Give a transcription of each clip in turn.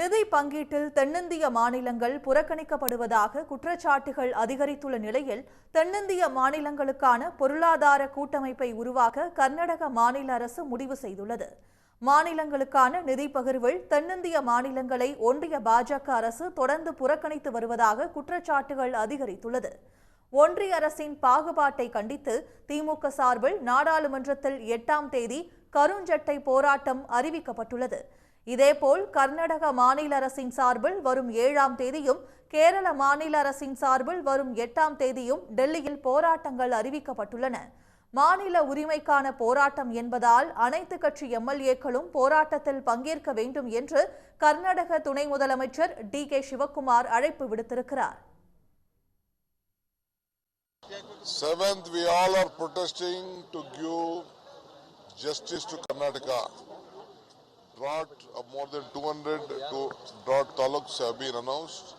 நிதி பங்கீட்டில் தென்னிந்திய மாநிலங்கள் புறக்கணிக்கப்படுவதாக குற்றச்சாட்டுகள் அதிகரித்துள்ள நிலையில் தென்னிந்திய மாநிலங்களுக்கான பொருளாதார கூட்டமைப்பை உருவாக்க கர்நாடக மாநில அரசு முடிவு செய்துள்ளது. மாநிலங்களுக்கான நிதி பகிர்வில் தென்னிந்திய மாநிலங்களை ஒன்றிய பாஜக அரசு தொடர்ந்து புறக்கணித்து வருவதாக குற்றச்சாட்டுகள் அதிகரித்துள்ளது. ஒன்றிய அரசின் பாகுபாட்டை கண்டித்து திமுக சார்பில் நாடாளுமன்றத்தில் எட்டாம் தேதி கருஞ்சட்டை போராட்டம் அறிவிக்கப்பட்டுள்ளது. இதேபோல் கர்நாடக மாநில அரசின் சார்பில் வரும் ஏழாம் தேதியும் கேரள மாநில அரசின் சார்பில் வரும் எட்டாம் தேதியும் டெல்லியில் போராட்டங்கள் அறிவிக்கப்பட்டுள்ளன மாநில உரிமைக்கான போராட்டம் என்பதால் அனைத்து கட்சி எம்எல்ஏக்களும் போராட்டத்தில் பங்கேற்க வேண்டும் என்று கர்நாடக துணை முதலமைச்சர் டி கே சிவக்குமார் அழைப்பு விடுத்திருக்கிறார் Seventh, we all are protesting to give justice to Karnataka. Drought of more than 200 to drought taluks have been announced.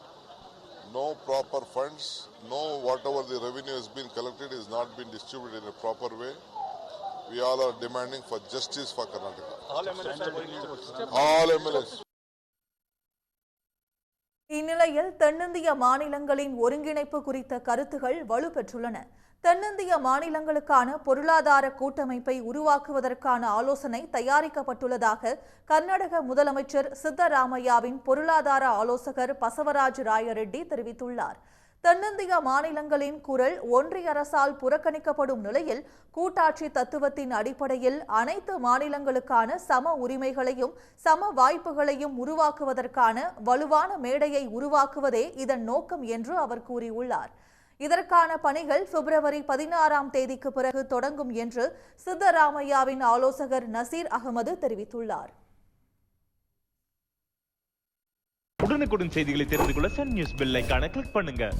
No proper funds, no whatever the revenue has been collected is not been distributed in a proper way. We all are demanding for justice for Karnataka. All MLAs. இந்நிலையில் தென்னிந்திய மாநிலங்களின் ஒருங்கிணைப்பு குறித்த கருத்துகள் வலுப்பெற்றுள்ளன தென்னிந்திய மாநிலங்களுக்கான பொருளாதார கூட்டமைப்பை உருவாக்குவதற்கான ஆலோசனை தயாரிக்கப்பட்டுள்ளதாக கர்நாடக முதலமைச்சர் சித்தராமையாவின் பொருளாதார ஆலோசகர் பசவராஜ் ராயரெட்டி தெரிவித்துள்ளார். தென்னிந்திய மாநிலங்களின் குரல் ஒன்றிய அரசால் புறக்கணிக்கப்படும் நிலையில் கூட்டாட்சி தத்துவத்தின் அடிப்படையில் அனைத்து மாநிலங்களுக்கான சம உரிமைகளையும் சம வாய்ப்புகளையும் உருவாக்குவதற்கான வலுவான மேடையை உருவாக்குவதே இதன் நோக்கம் என்று அவர் கூறியுள்ளார். இதற்கான பணிகள் பிப்ரவரி பதினாறாம் தேதிக்கு பிறகு தொடங்கும் என்று சித்தராமையாவின் ஆலோசகர் நசீர் அகமது தெரிவித்துள்ளார். உடனுக்குடன் செய்திகளை தெரிந்து கொள்ள சன் நியூஸ் பெல் கிளிக் பண்ணுங்க.